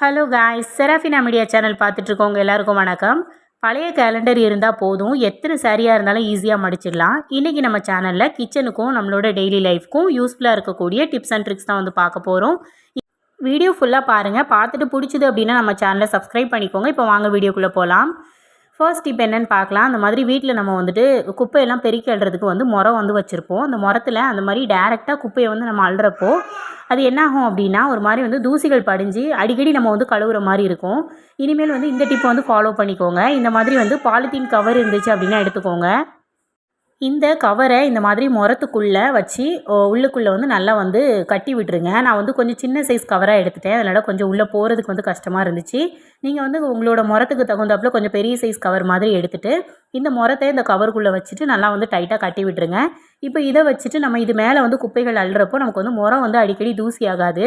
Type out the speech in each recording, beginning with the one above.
Hello guys Serafina media channel பார்த்துட்ருக்கோங்க எல்லாருக்கும் வணக்கம். பழைய கேலண்டர் இருந்தால் போதும். எத்தனை சாரியாக இருந்தாலும் ஈஸியாக மடிச்சிடலாம். இன்றைக்கி நம்ம சேனலில் கிச்சனுக்கும் நம்மளோட டெய்லி லைஃப்க்கும் யூஸ்ஃபுல்லாக இருக்கக்கூடிய டிப்ஸ் அண்ட் ட்ரிக்ஸ் தான் வந்து பார்க்க போகிறோம் வீடியோ ஃபுல்லாக பாருங்கள் பார்த்துட்டு பிடிச்சிது அப்படின்னா நம்ம சேனலை சப்ஸ்கிரைப் பண்ணிக்கோங்க. இப்போ வாங்க வீடியோக்குள்ளே போகலாம் ஃபர்ஸ்ட் இப்போ என்னென்னு பார்க்கலாம். அந்த மாதிரி வீட்டில் நம்ம வந்துட்டு குப்பையெல்லாம் பெருக்கி அள்ளுறதுக்கு வந்து முறம் வந்து வச்சுருப்போம். அந்த முறத்தில் அந்த மாதிரி டேரெக்டாக குப்பையை வந்து நம்ம அள்ளுறப்போ அது என்ன ஆகும் அப்படின்னா ஒரு மாதிரி வந்து தூசிகள் படிஞ்சு அடிக்கடி நம்ம வந்து கழுவுற மாதிரி இருக்கும். இனிமேல் வந்து இந்த டிப்பை வந்து ஃபாலோ பண்ணிக்கோங்க. இந்த மாதிரி வந்து பாலித்தீன் கவர் இருந்துச்சு அப்படின்னா எடுத்துக்கோங்க. இந்த கவரை இந்த மாதிரி முறத்துக்குள்ளே வச்சு உள்ளுக்குள்ளே வந்து நல்லா வந்து கட்டி விட்டுருங்க. நான் வந்து கொஞ்சம் சின்ன சைஸ் கவராக எடுத்துட்டேன். அதனால் கொஞ்சம் உள்ளே போகிறதுக்கு வந்து கஷ்டமாக இருந்துச்சு. நீங்கள் வந்து உங்களோட முரத்துக்கு தகுந்தாப்புல கொஞ்சம் பெரிய சைஸ் கவர் மாதிரி எடுத்துகிட்டு இந்த முறத்தை இந்த கவருக்குள்ளே வச்சுட்டு நல்லா வந்து டைட்டாக கட்டி விட்டுருங்க. இப்போ இதை வச்சுட்டு நம்ம இது மேலே வந்து குப்பைகள் அள்ளுறப்போ நமக்கு வந்து முறம் வந்து அடிக்கடி தூசி ஆகாது.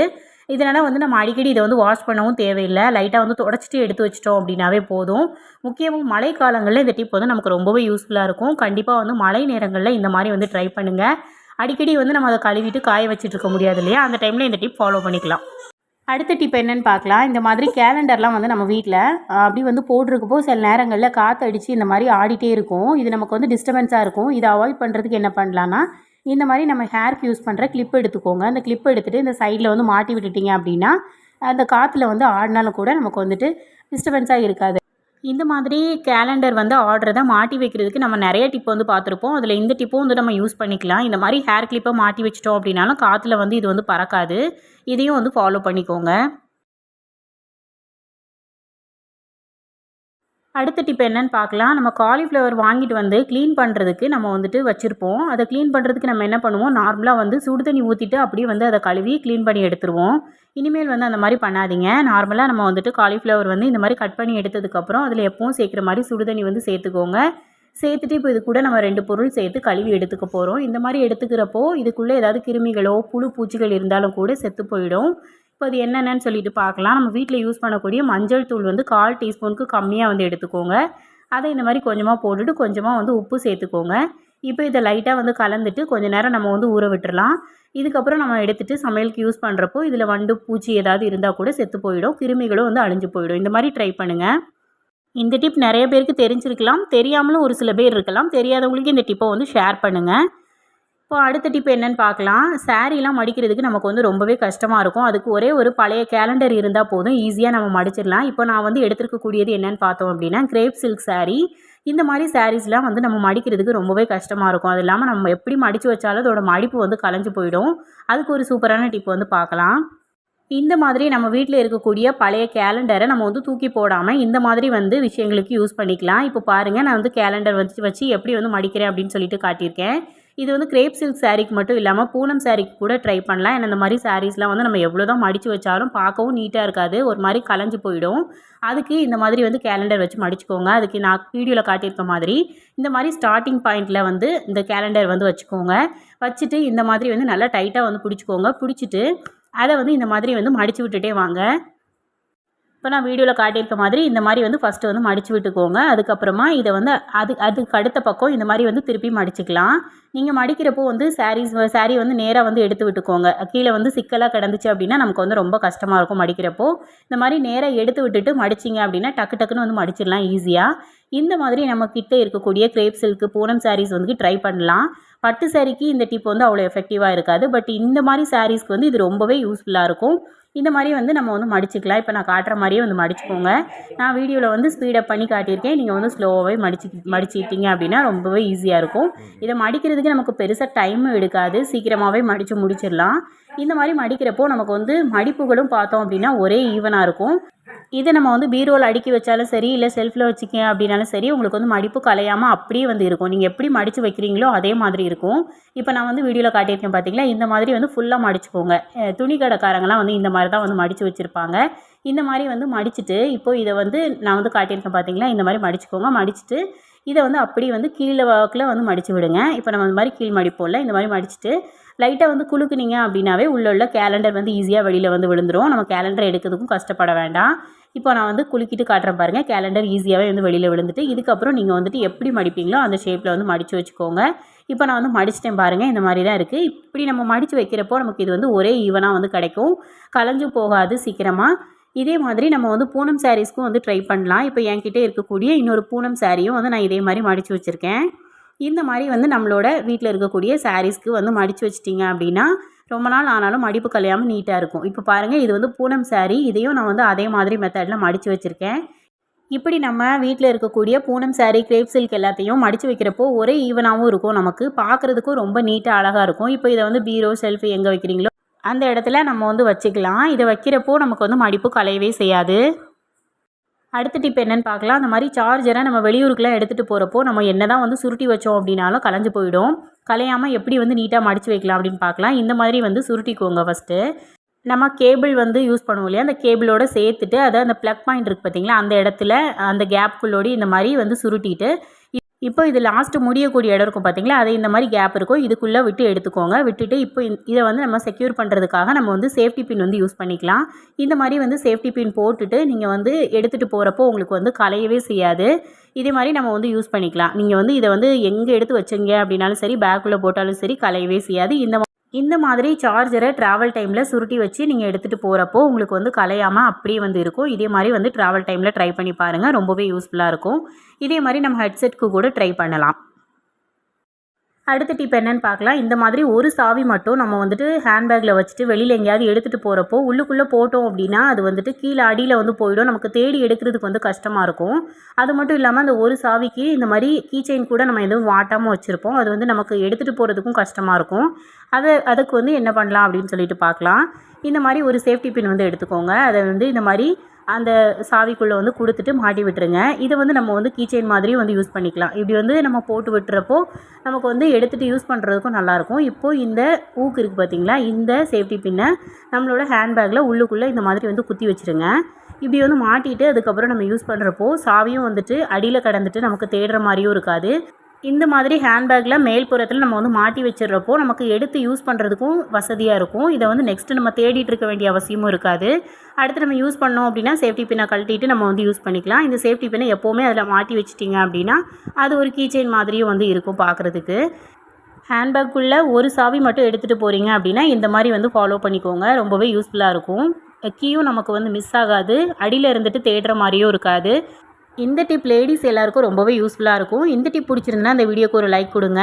இதனால் வந்து நம்ம அடிக்கடி இதை வந்து வாஷ் பண்ணவும் தேவையில்லை. லைட்டாக வந்து தொடச்சிட்டு எடுத்து வச்சிட்டோம் அப்படின்னாவே போதும். முக்கியமாக மழை காலங்களில் இந்த டிப் வந்து நமக்கு ரொம்பவே யூஸ்ஃபுல்லாக இருக்கும். கண்டிப்பாக வந்து மழை நேரங்களில் இந்த மாதிரி வந்து ட்ரை பண்ணுங்கள் அடிக்கடி வந்து நம்ம அதை கழுவிட்டு காய வச்சுட்டு இருக்க முடியாது இல்லையா? அந்த டைமில் இந்த டிப் ஃபாலோ பண்ணிக்கலாம். அடுத்த டிப் என்னென்னு பார்க்கலாம். இந்த மாதிரி கேலண்டர்லாம் வந்து நம்ம வீட்டில் அப்படி வந்து போட்டிருக்கப்போ சில நேரங்களில் காற்று அடித்து இந்த மாதிரி ஆடிட்டே இருக்கும். இது நமக்கு வந்து டிஸ்டர்பன்ஸாக இருக்கும். இதை அவாய்ட் பண்ணுறதுக்கு என்ன பண்ணலான்னா இந்த மாதிரி நம்ம ஹேர்க்கு யூஸ் பண்ணுற கிளிப் எடுத்துக்கோங்க. அந்த கிளிப் எடுத்துகிட்டு இந்த சைடில் வந்து மாட்டி விட்டுட்டீங்க அப்படின்னா அந்த காற்றுல வந்து ஆடினாலும் கூட நமக்கு வந்துட்டு டிஸ்டர்பன்ஸாக இருக்காது. இந்த மாதிரி கேலண்டர் வந்து ஆர்டரை மாட்டி வைக்கிறதுக்கு நம்ம நிறைய டிப் வந்து பார்த்துருப்போம். அதில் இந்த டிப்பும் வந்து நம்ம யூஸ் பண்ணிக்கலாம். இந்த மாதிரி ஹேர் கிளிப்பை மாட்டி வச்சிட்டோம் அப்படின்னாலும் காற்றுல வந்து இது வந்து பறக்காது. இதையும் வந்து ஃபாலோ பண்ணிக்கோங்க. அடுத்த டிப் என்னன்னு பார்க்கலாம். நம்ம காலிஃப்ளவர் வாங்கிட்டு வந்து க்ளீன் பண்ணுறதுக்கு நம்ம வந்துட்டு வச்சுருப்போம். அதை க்ளீன் பண்ணுறதுக்கு நம்ம என்ன பண்ணுவோம்? நார்மலாக வந்து சுடு தண்ணி ஊற்றிட்டு அப்படியே வந்து அதை கழுவி க்ளீன் பண்ணி எடுத்துருவோம். இனிமேல் வந்து அந்த மாதிரி பண்ணாதீங்க. நார்மலாக நம்ம வந்துட்டு காலிஃப்ளவர் வந்து இந்த மாதிரி கட் பண்ணி எடுத்ததுக்கப்புறம் அதில் எப்பவும் சேர்க்குற மாதிரி சுடு தண்ணி வந்து சேர்த்துக்கோங்க. சேர்த்துட்டு இப்போ இது கூட நம்ம ரெண்டு பொருள் சேர்த்து கழுவி எடுத்துக்க போகிறோம் இந்த மாதிரி எடுத்துக்கிறப்போ இதுக்குள்ளே ஏதாவது கிருமிகளோ புழு பூச்சிகள் இருந்தாலும் கூட செத்து போயிடும். இப்போ அது என்னென்னு சொல்லிட்டு பார்க்கலாம். நம்ம வீட்டில் யூஸ் பண்ணக்கூடிய மஞ்சள் தூள் வந்து கால் டீஸ்பூனுக்கு கம்மியாக வந்து எடுத்துக்கோங்க. அதை இந்த மாதிரி கொஞ்சமாக போட்டுட்டு கொஞ்சமாக வந்து உப்பு சேர்த்துக்கோங்க. இப்போ இதை லைட்டாக வந்து கலந்துட்டு கொஞ்ச நேரம் நம்ம வந்து ஊற விட்டுறலாம். இதுக்கப்புறம் நம்ம எடுத்துகிட்டு சமையலுக்கு யூஸ் பண்ணுறப்போ இதில் வண்டு பூச்சி ஏதாவது இருந்தால் கூட செத்து போயிடும். கிருமிகளும் வந்து அழிஞ்சு போயிடும். இந்த மாதிரி ட்ரை பண்ணுங்கள் இந்த டிப் நிறைய பேருக்கு தெரிஞ்சிருக்கலாம். தெரியாமலும் ஒரு சில பேர் இருக்கலாம். தெரியாதவங்களுக்கு இந்த டிப்பை வந்து ஷேர் பண்ணுங்கள் இப்போ அடுத்த டிப் என்னன்னு பார்க்கலாம். சாரீலாம் மடிக்கிறதுக்கு நமக்கு வந்து ரொம்பவே கஷ்டமாக இருக்கும். அதுக்கு ஒரே ஒரு பழைய கேலண்டர் இருந்தால் போதும். ஈஸியாக நம்ம மடிச்சிடலாம். இப்போ நான் வந்து எடுத்துருக்கக்கூடியது என்னன்னு பார்த்தோம் அப்படின்னா கிரேப் சில்க் சாரீ இந்த மாதிரி சாரீஸ்லாம் வந்து நம்ம மடிக்கிறதுக்கு ரொம்பவே கஷ்டமாக இருக்கும். அது இல்லாமல் நம்ம எப்படி மடித்து வச்சாலும் அதோட மடிப்பு வந்து கலைஞ்சு போயிடும். அதுக்கு ஒரு சூப்பரான டிப் வந்து பார்க்கலாம். இந்த மாதிரி நம்ம வீட்டில் இருக்கக்கூடிய பழைய கேலண்டரை நம்ம வந்து தூக்கி போடாமல் இந்த மாதிரி வந்து விஷயங்களுக்கு யூஸ் பண்ணிக்கலாம். இப்போ பாருங்கள் நான் வந்து கேலண்டர் வச்சு வச்சு எப்படி வந்து மடிக்கிறேன் அப்படின்னு சொல்லிட்டு காட்டியிருக்கேன். இது வந்து கிரேப் சில்க் சாரீக்கு மட்டும் இல்லாமல் பூனம் சாரீக்கு கூட ட்ரை பண்ணலாம். ஏன்னா இந்த மாதிரி சாரீஸ்லாம் வந்து நம்ம எவ்வளோ தான் மடித்து வச்சாலும் பார்க்கவும் நீட்டாக இருக்காது. ஒரு மாதிரி கலைஞ்சு போயிடும். அதுக்கு இந்த மாதிரி வந்து கேலண்டர் வச்சு மடிச்சுக்கோங்க. அதுக்கு நான் வீடியோவில் காட்டியிருக்க மாதிரி இந்த மாதிரி ஸ்டார்டிங் பாயிண்டில் வந்து இந்த கேலண்டர் வந்து வச்சுக்கோங்க. வச்சுட்டு இந்த மாதிரி வந்து நல்லா டைட்டாக வந்து பிடிச்சிக்கோங்க. பிடிச்சிட்டு அதை வந்து இந்த மாதிரி வந்து மடித்து விட்டுட்டே வாங்க. இப்போ நான் வீடியோவில் காட்டியிருக்க மாதிரி இந்த மாதிரி வந்து ஃபஸ்ட்டு வந்து மடித்து விட்டுக்கோங்க. அதுக்கப்புறமா இதை வந்து அது அதுக்கு அடுத்த பக்கம் இந்த மாதிரி வந்து திருப்பி மடிச்சுக்கலாம். நீங்கள் மடிக்கிறப்போ வந்து சாரீஸ் சாரீ வந்து நேராக வந்து எடுத்து விட்டுக்கோங்க. கீழே வந்து சிக்கலாக கிடந்துச்சு அப்படின்னா நமக்கு வந்து ரொம்ப கஷ்டமாக இருக்கும் மடிக்கிறப்போ. இந்த மாதிரி நேராக எடுத்து விட்டுட்டு மடிச்சிங்க அப்படின்னா டக்கு டக்குன்னு வந்து மடிச்சிடலாம் ஈஸியாக இந்த மாதிரி நம்ம கிட்டே இருக்கக்கூடிய கிரேப் சில்க்கு பூனம் சாரீஸ் வந்து ட்ரை பண்ணலாம். பட்டு சாரீக்கு இந்த டிப் வந்து அவ்வளோ எஃபெக்டிவாக இருக்காது. பட் இந்த மாதிரி சாரீஸ்க்கு வந்து இது ரொம்பவே யூஸ்ஃபுல்லாக இருக்கும். இந்த மாதிரி வந்து நம்ம வந்து மடிச்சுக்கலாம். இப்போ நான் காட்டுற மாதிரியே வந்து மடிச்சுக்கோங்க. நான் வீடியோவில் வந்து ஸ்பீடப் பண்ணி காட்டியிருக்கேன். நீங்கள் வந்து ஸ்லோவாகவே மடிச்சு மடிச்சிட்டிங்க அப்படின்னா ரொம்பவே ஈஸியாக இருக்கும். இதை மடிக்கிறதுக்கு நமக்கு பெருசாக டைமும் எடுக்காது. சீக்கிரமாகவே மடித்து முடிச்சிடலாம். இந்த மாதிரி மடிக்கிறப்போ நமக்கு வந்து மடிப்புகளும் பார்த்தோம் அப்படின்னா ஒரே ஈவனாக இருக்கும். இதை நம்ம வந்து பீரோவில் அடுக்கி வச்சாலும் சரி இல்லை செல்ஃபில் வச்சுக்க அப்படின்னாலும் சரி உங்களுக்கு வந்து மடிப்பு கலையாமல் அப்படியே வந்து இருக்கும். நீங்கள் எப்படி மடித்து வைக்கிறீங்களோ அதே மாதிரி இருக்கும். இப்போ நான் வந்து வீடியோவில் காட்டியிருக்கேன் பார்த்தீங்களா இந்த மாதிரி வந்து ஃபுல்லாக மடிச்சுக்கோங்க. துணி கடைக்காரங்களாம் வந்து இந்த மாதிரி தான் வந்து மடித்து வச்சுருப்பாங்க. இந்த மாதிரி வந்து மடிச்சுட்டு இப்போ இதை வந்து நான் வந்து காட்டியிருக்கேன் பார்த்தீங்களா இந்த மாதிரி மடிச்சுக்கோங்க. மடிச்சுட்டு இதை வந்து அப்படியே வந்து கீழே வாக்கில் வந்து மடித்து விடுங்க. இப்போ நம்ம இந்த மாதிரி கீழ் மடிப்போம்ல இந்த மாதிரி மடிச்சுட்டு லைட்டாக வந்து குலுக்குனீங்க அப்படின்னாவே உள்ள உள்ள கேலண்டர் வந்து ஈஸியாக வெளியில் வந்து விழுந்துரும். நம்ம கேலண்டர் எடுக்கிறதுக்கும் கஷ்டப்பட வேண்டாம். இப்போ நான் வந்து குலுக்கிட்டு காட்டுறேன் பாருங்கள் கேலண்டர் ஈஸியாகவே வந்து வெளியில் விழுந்துட்டு இதுக்கப்புறம் நீங்கள் வந்துட்டு எப்படி மடிப்பீங்களோ அந்த ஷேப்பில் வந்து மடித்து வச்சுக்கோங்க. இப்போ நான் வந்து மடிச்சிட்டேன் பாருங்கள் இந்த மாதிரி தான் இருக்குது இப்படி நம்ம மடித்து வைக்கிறப்போ நமக்கு இது வந்து ஒரே ஈவனாக வந்து கிடைக்கும். கலைஞ்சும் போகாது சீக்கிரமாக இதே மாதிரி நம்ம வந்து பூனம் சாரீஸ்க்கும் வந்து ட்ரை பண்ணலாம். இப்போ என்கிட்ட இருக்கக்கூடிய இன்னொரு பூனம் சாரியும் வந்து நான் இதே மாதிரி மடித்து வச்சுருக்கேன். இந்த மாதிரி வந்து நம்மளோட வீட்டில் இருக்கக்கூடிய சாரீஸ்க்கு வந்து மடித்து வச்சிட்டிங்க அப்படின்னா ரொம்ப நாள் ஆனாலும் மடிப்பு கலையாமல் நீட்டாக இருக்கும். இப்போ பாருங்கள் இது வந்து பூனம் சாரீ. இதையும் நான் வந்து அதே மாதிரி மெத்தடில் மடித்து வச்சுருக்கேன். இப்படி நம்ம வீட்டில் இருக்கக்கூடிய பூனம் சாரீ கிரேப் சில்க் எல்லாத்தையும் மடித்து வைக்கிறப்போ ஒரே ஈவனாகவும் இருக்கும். நமக்கு பார்க்குறதுக்கும் ரொம்ப நீட்டாக அழகாக இருக்கும். இப்போ இதை வந்து பீரோ ஷெல்ஃபு எங்கே வைக்கிறீங்களோ அந்த இடத்துல நம்ம வந்து வச்சுக்கலாம். இதை வைக்கிறப்போ நமக்கு வந்து மடிப்பு கலையவே செய்யாது. அடுத்த டிப் என்னென்னு பார்க்கலாம். அந்த மாதிரி சார்ஜரை நம்ம வெளியூருக்குலாம் எடுத்துகிட்டு போகிறப்போ நம்ம என்ன தான் வந்து சுருட்டி வச்சோம் அப்படின்னாலும் கலைஞ்சு போயிடும். கலையாமல் எப்படி வந்து நீட்டாக மடித்து வைக்கலாம் அப்படின்னு பார்க்கலாம். இந்த மாதிரி வந்து சுருட்டிக்கோங்க ஃபஸ்ட்டு நம்ம கேபிள் வந்து யூஸ் பண்ணுவோம் இல்லையா? அந்த கேபிளோட சேர்த்துட்டு அதை அந்த ப்ளக் பாயிண்ட் இருக்குது பார்த்தீங்களா? அந்த இடத்துல அந்த கேப்குள்ளோடி இந்த மாதிரி வந்து சுருட்டிட்டு இப்போ இது லாஸ்ட்டு முடியக்கூடிய இடம் இருக்கும் பார்த்தீங்களா அதை இந்த மாதிரி கேப் இருக்கும். இதுக்குள்ளே விட்டு எடுத்துக்கோங்க. விட்டுட்டு இப்போ இதை வந்து நம்ம செக்யூர் பண்ணுறதுக்காக நம்ம வந்து சேஃப்டி பின் வந்து யூஸ் பண்ணிக்கலாம். இந்த மாதிரி வந்து சேஃப்டி பின் போட்டுட்டு நீங்கள் வந்து எடுத்துகிட்டு போகிறப்போ உங்களுக்கு வந்து கலையவே செய்யாது. இதே மாதிரி நம்ம வந்து யூஸ் பண்ணிக்கலாம். நீங்கள் வந்து இதை வந்து எங்கே எடுத்து வச்சீங்க அப்படின்னாலும் சரி பேக்குள்ளே போட்டாலும் சரி கலையவே செய்யாது. இந்த இந்த மாதிரி சார்ஜரை ட்ராவல் டைமில் சுருட்டி வச்சு நீங்கள் எடுத்துகிட்டு போகிறப்போ உங்களுக்கு வந்து கலையாமல் அப்படியே வந்து இருக்கும். இதே மாதிரி வந்து ட்ராவல் டைமில் ட்ரை பண்ணி பாருங்கள் ரொம்பவே யூஸ்ஃபுல்லாக இருக்கும். இதே மாதிரி நம்ம ஹெட்செட்க்கு கூட ட்ரை பண்ணலாம். அடுத்த டிப் என்னன்னு பார்க்கலாம். இந்த மாதிரி ஒரு சாவி மட்டும் நம்ம வந்துட்டு ஹேண்ட்பேக்கில் வச்சுட்டு வெளியில் எங்கேயாவது எடுத்துகிட்டு போகிறப்போ உள்ளுக்குள்ளே போட்டோம் அப்படின்னா அது வந்துட்டு கீழே அடியில் வந்து போயிடும். நமக்கு தேடி எடுக்கிறதுக்கு வந்து கஷ்டமாக இருக்கும். அது மட்டும் இல்லாமல் அந்த ஒரு சாவிக்கு இந்த மாதிரி கீ செயின் கூட நம்ம எதுவும் வாட்டாமல் வச்சுருப்போம். அது வந்து நமக்கு எடுத்துகிட்டு போகிறதுக்கும் கஷ்டமாக இருக்கும். அதை அதுக்கு வந்து என்ன பண்ணலாம் அப்படின்னு சொல்லிட்டு பார்க்கலாம். இந்த மாதிரி ஒரு சேஃப்டி பின் வந்து எடுத்துக்கோங்க. அதை வந்து இந்த மாதிரி அந்த சாவிக்குள்ளே வந்து கொடுத்துட்டு மாட்டி விட்டுருங்க. இதை வந்து நம்ம வந்து கீச்செயின் மாதிரியும் வந்து யூஸ் பண்ணிக்கலாம். இப்படி வந்து நம்ம போட்டு விட்டுறப்போ நமக்கு வந்து எடுத்துகிட்டு யூஸ் பண்ணுறதுக்கும் நல்லாயிருக்கும். இப்போது இந்த ஊக்கு இருக்குது பார்த்தீங்களா இந்த சேஃப்டி பின்னை நம்மளோட ஹேண்ட்பேக்கில் உள்ளுக்குள்ளே இந்த மாதிரி வந்து குத்தி வச்சுருங்க. இப்படி வந்து மாட்டிட்டு அதுக்கப்புறம் நம்ம யூஸ் பண்ணுறப்போ சாவியும் வந்துட்டு அடியில் கடந்துட்டு நமக்கு தேடுற மாதிரியும் இருக்காது. இந்த மாதிரி ஹேண்ட்பேக்கில் மேல்புறத்தில் நம்ம வந்து மாட்டி வச்சிடுறப்போ நமக்கு எடுத்து யூஸ் பண்ணுறதுக்கும் வசதியாக இருக்கும். இதை வந்து நெக்ஸ்ட்டு நம்ம தேடிட்டு இருக்க வேண்டிய அவசியமும் இருக்காது. அடுத்து நம்ம யூஸ் பண்ணோம் அப்படின்னா சேஃப்டி பின்னை கழட்டிட்டு நம்ம வந்து யூஸ் பண்ணிக்கலாம். இந்த சேஃப்டி பின்னை எப்போவுமே அதில் மாட்டி வச்சிட்டிங்க அப்படின்னா அது ஒரு கீச்செயின் மாதிரியும் வந்து இருக்கும் பார்க்குறதுக்கு ஹேண்ட்பேக்குள்ளே ஒரு சாவி மட்டும் எடுத்துகிட்டு போகிறீங்க அப்படின்னா இந்த மாதிரி வந்து ஃபாலோ பண்ணிக்கோங்க. ரொம்பவே யூஸ்ஃபுல்லாக இருக்கும். கீயும் நமக்கு வந்து மிஸ் ஆகாது. அடியில் இருந்துட்டு தேடுற மாதிரியும் இருக்காது. இந்த டிப் லேடிஸ் எல்லாருக்கும் ரொம்பவே யூஸ்ஃபுல்லாக இருக்கும். இந்த டிப் பிடிச்சிருந்தா இந்த வீடியோக்கு ஒரு லைக் கொடுங்க.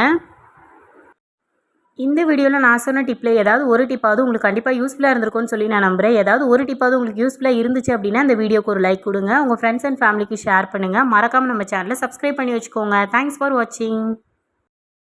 இந்த வீடியோவில் நான் சொன்ன டிப்பில் ஏதாவது ஒரு டிப்பாவது உங்களுக்கு கண்டிப்பாக யூஸ்ஃபுல்லாக இருந்திருக்கும்னு சொல்லி நான் நம்புகிறேன் ஏதாவது ஒரு டிப்பாவது உங்களுக்கு யூஸ்ஃபுல்லாக இருந்துச்சு அப்படின்னா இந்த வீடியோக்கு ஒரு லைக் கொடுங்க. உங்கள் ஃப்ரெண்ட்ஸ் அண்ட் ஃபேமிலிக்கு ஷேர் பண்ணுங்கள் மறக்காமல் நம்ம சேனலை சப்ஸ்கிரைப் பண்ணி வச்சுக்கோங்க. தேங்க்ஸ் ஃபார் வாட்சிங்